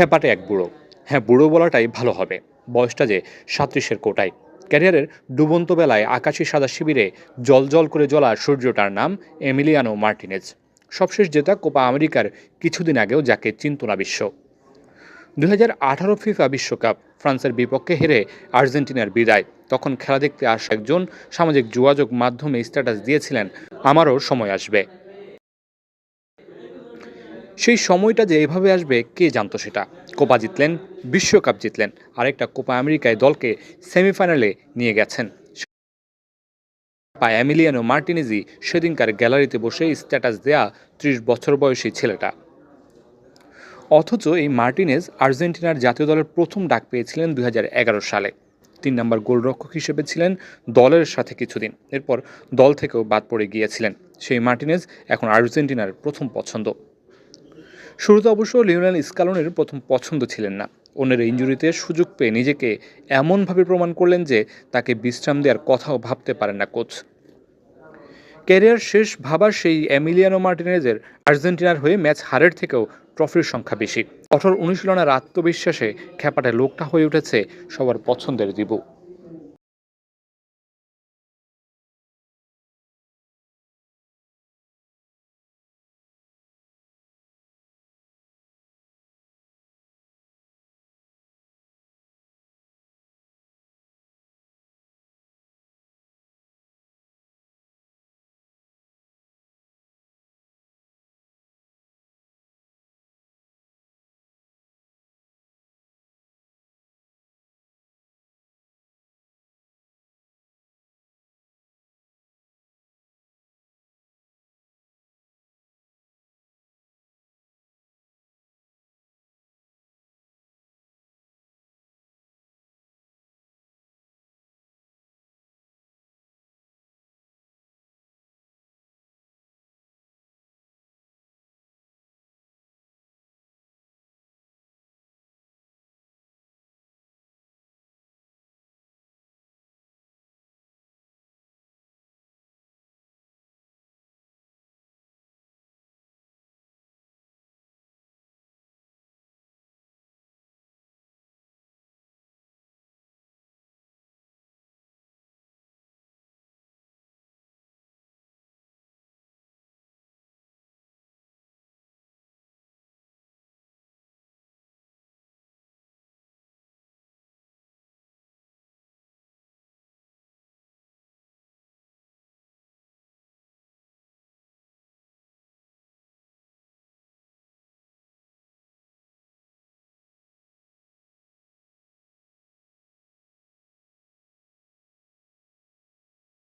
খেপাটে এক বুড়ো। হ্যাঁ বুড়ো বলাটাই ভালো হবে। বয়সটা যে সাত্রিশের কোটায়। ক্যারিয়ারের ডুবন্ত বেলায় আকাশি সাদা শিবিরে জল জল করে জ্বলা সূর্যটার নাম এমিলিয়ানো মার্টিনেজ। সবশেষ জেতা কোপা আমেরিকার কিছুদিন আগেও যাকে চিন্ত না বিশ্ব। দু হাজার আঠারো ফিফা বিশ্বকাপ ফ্রান্সের বিপক্ষে হেরে আর্জেন্টিনার বিদায়। তখন খেলা দেখতে আসা একজন সামাজিক যোগাযোগ মাধ্যমে স্ট্যাটাস দিয়েছিলেন, আমারও সময় আসবে। সেই সময়টা যে এভাবে আসবে, কে জানতো সেটা? কোপা জিতলেন, বিশ্বকাপ জিতলেন, আরেকটা কোপা আমেরিকায় দলকে সেমিফাইনালে নিয়ে গেছেন। পায় অ্যামিলিয়ানো মার্টিনেজি সেদিনকার গ্যালারিতে বসে স্ট্যাটাস দেয়া ত্রিশ বছর বয়সী ছেলেটা। অথচ এই মার্টিনেজ আর্জেন্টিনার জাতীয় দলের প্রথম ডাক পেয়েছিলেন দুই হাজার এগারো সালে। তিন নম্বর গোলরক্ষক হিসেবে ছিলেন দলের সাথে কিছুদিন, এরপর দল থেকেও বাদ পড়ে গিয়েছিলেন। সেই মার্টিনেজ এখন আর্জেন্টিনার প্রথম পছন্দ। শুরুতে অবশ্য লিওনেল স্কালনের প্রথম পছন্দ ছিলেন না। অন্যের ইঞ্জুরিতে সুযোগ পেয়ে নিজেকে এমনভাবে প্রমাণ করলেন যে তাকে বিশ্রাম দেওয়ার কথাও ভাবতে পারেন না কোচ। ক্যারিয়ার শেষ ভাবার সেই এমিলিয়ানো মার্টিনেজের আর্জেন্টিনার হয়ে ম্যাচ হারের থেকেও ট্রফির সংখ্যা বেশি। কঠোর অনুশীলনের আত্মবিশ্বাসে খেপাটে লোকটা হয়ে উঠেছে সবার পছন্দের দিবু